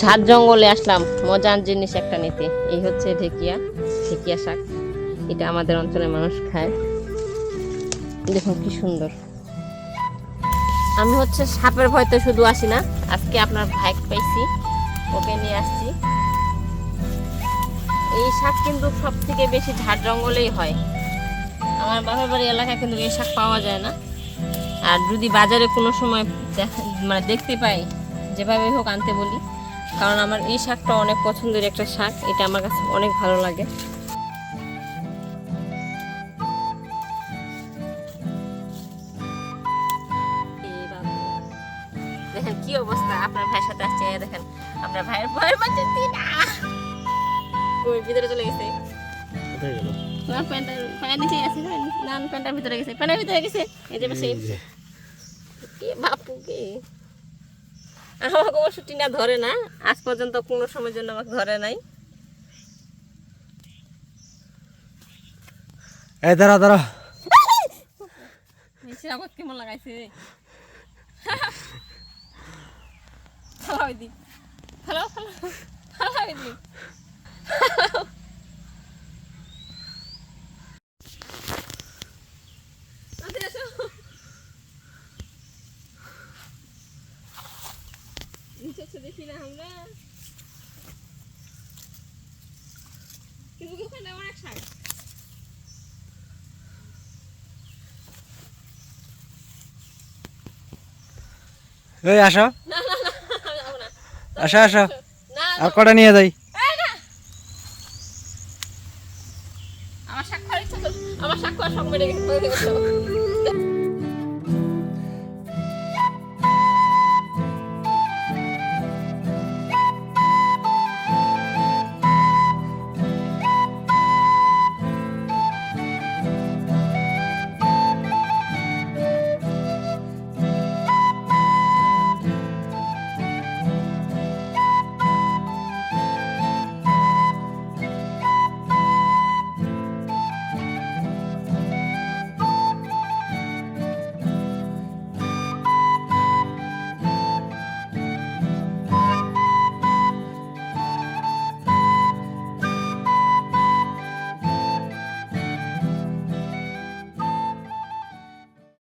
ঝাড় জঙ্গলে আসলাম। মজার জিনিস একটা নিতে। এই হচ্ছে ঢেকিয়া। ঢেকিয়া শাক। এটা আমাদের অঞ্চলের মানুষ খায়। দেখুন কি সুন্দর। আমি হচ্ছে সাপের ভয়তে শুধু আসি না। আজকে আপনার ভাই পাইছি। ওকে নিয়ে আসছি। এই শাক কিন্তু সব থেকে বেশি ঝাড় জঙ্গলেই হয়। আমার বাপের বাড়ি এলাকায় কিন্তু এই শাক পাওয়া যায় না। আর যদি বাজারে কোনো সময় মানে দেখতে পাই, যেভাবে হোক আনতে বলি। কারণ আমার এই শাকটা অনেক পছন্দের একটা শাক এটা আমার কাছে অনেক ভালো লাগে। দেখেন কি অবস্থা আপনার ভাইয়ের সাথে আসছে দেখেন আপনার ভাইয়ের ভয়ের মাঝে ওই ভিতরে চলে গেছে? না প্যান্টটা প্যান্ট নিচে আছে না না, প্যান্টটার ভিতরে গেছে প্যান্টের ভিতরে গেছে। এই যে পাশে বাপু কি আমাকে অবশ্য টিনা ধরে না আজ পর্যন্ত কোনো সময়ের জন্য আমাকে ধরে নাই এই দাঁড়া দাঁড়া আবার কেমন লাগাইছে ফালাও দি ফালাও চোখে দেখি না আমরা। কিন্তু ওখানে অনেক শাক। এই আসো। আসো আসো। আর কটা নিয়ে যাই? আমার সাক্ষর আমার সাক্ষর সঙ্গে